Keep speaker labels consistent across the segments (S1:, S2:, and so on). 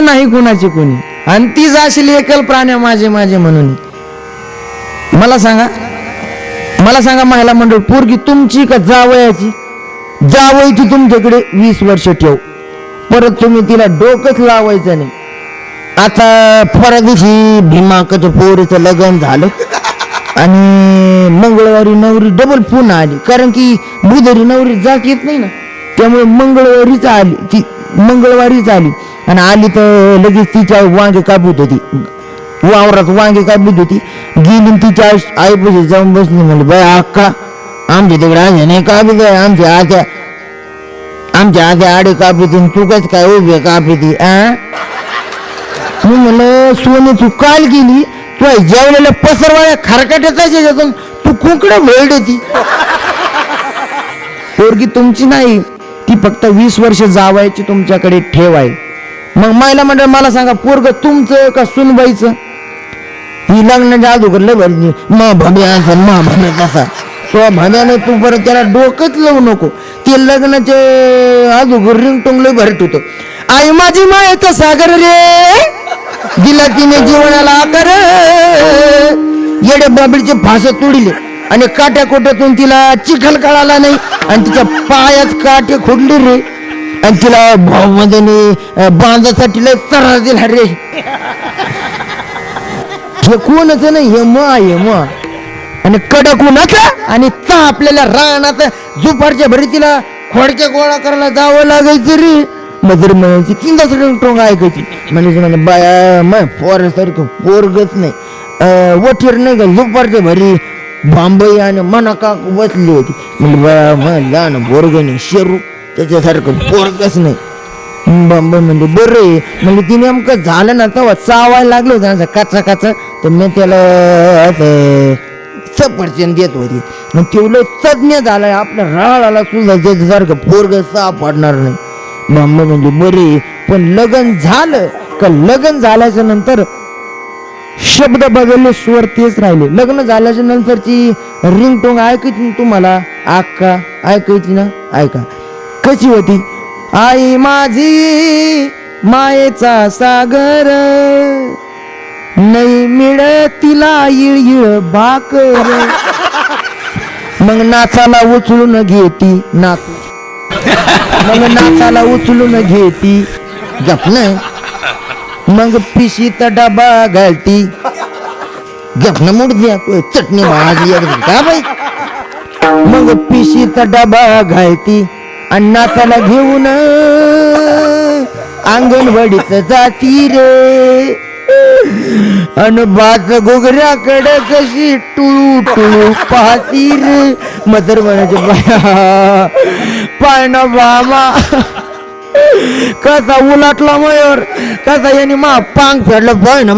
S1: नाही कुणाची कोणी. आणि ती जाशील एकल प्राण्या माझे माझे म्हणून. मला सांगा. मला सांगा महिला मंडळ पोरगी तुमची का जावयाची? जावयाची तुमच्याकडे वीस वर्ष ठेव. परत तुम्ही तिला डोकंच लावायचं नाही. आता परवा दिवशी भीमाकाच्या पोरीचं लग्न झालं. आणि मंगळवारी नवरी डबल पुन्हा आली. कारण की बुधवारी नवरी जात येत नाही ना. त्यामुळे मंगळवारीच आली. ती मंगळवारीच आली. आणि आली तर लगेच तिच्या वांगे कापीत होती. वावरात वांगे कापीत होती. गेली तिच्या आईपाशी जाऊन बसली म्हणली बाय अक्का आमच्या तिकडे आहे नाही कापीत आहे आमच्या आत्या आमच्या आत्या आडे कापीत तू कस काय उभे कापीती आ? मी म्हणलं सोनी तू काल गेली तू जेवलेल्या पसरवाळ्या खारकाट्याचा त्याच्यातून तू कुंकड वेळ ती. पोरगी तुमची नाही ती फक्त वीस वर्ष जावायची तुमच्याकडे ठेव आहे. मग महिला मंडळ मला सांगा पोरग तुमचं का सुनबाईचं? ही लग्नाच्या अगोदर लय भरली म भम्या असा मा भम्या तसा तो भम्याने तू बरं त्याला डोकंच लावू नको. ते लग्नाचे अगोदर रिंगटोंग लय भरत होतं आई माझी मायेचा सागर रे. दिला तिने जीवनाला आकार. येडे बाबडीचे फास तुडिले आणि काट्या कोट्यातून तिला चिखल कळाला नाही आणि तिच्या पायात काटे खोडले रे. आणि तिला भाऊमध्ये बांधासाठी लय त्रास दिला रे. हे कोणच नाही हे म आणि कडक उन्हाचा आणि ता आपल्याला रानात दुपारच्या भरी तिला खोडक्या गोळा करायला जावं लागायचं रे. मजर म्हणायची तीनदाच टोंग ऐकायची. म्हणजे म्हणे बाया मग पोरासारखं पोरगच नाही. अं, वठीर नाही का दुपारच्या भरी बांबई आणि मनाका बसली होती. म्हणजे बाया मग लहान पोरग नाही शेरू. त्याच्यासारखं पोरगच नाही. बांबई म्हणजे बरं आहे. म्हणजे ती नेमकं झालं ना तेव्हा चावायला लागलं होतं असं काचा काचा. तर मी त्याला असं सफरचंद देत होती. मग तेवढं तज्ञ झालाय. आपल्या राळाला सुद्धा त्याच्यासारखं पोरग सापडणार नाही. बांबई म्हणजे बरे पण लग्न झालं. का लग्न झाल्याच्यानंतर शब्द बदलले स्वर तेच राहिले. लग्न झाल्याच्या नंतरची रिंगटोंग ऐकायची ना तुम्हाला? आका ऐकायची ना? ऐका. कशी होती? आई माझी मायेचा सागर. नाही मिळ तिला इळ इळ भाकर. मग नाचाला उचलून घेती नाच मग नाचाला उचलून घेती जपन मग पिशीत डबा घालती. जपन मुड द्या चटणी भाजी एकदम का बाई? मग पिशीत डबा घालती. आणि घेऊन. अंगणवाडीत जाती रे अन बाज गोगऱ्याकडे कशी टुळू टुळू पाहती रे मदर म्हणायचे बाया पाय ना बाबा कसा उलाटला मयूर. कसा याने मा पांग फेडलं पाय ना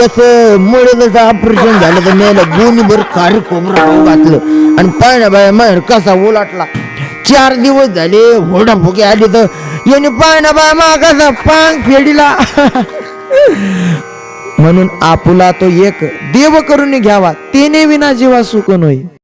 S1: याच मुळे जसं ऑपरेशन झालं तर मेलं दोन्ही भर खारी खोबरं घातलं. आणि पाय ना बाय मयूर कसा उलाटला. चार दिवस झाले होडा फुके आले तर याने पाय ना मागाचा पांग फेडीला. म्हणून आपुला तो एक देव करून घ्यावा तेने विना जीवा सुकून होई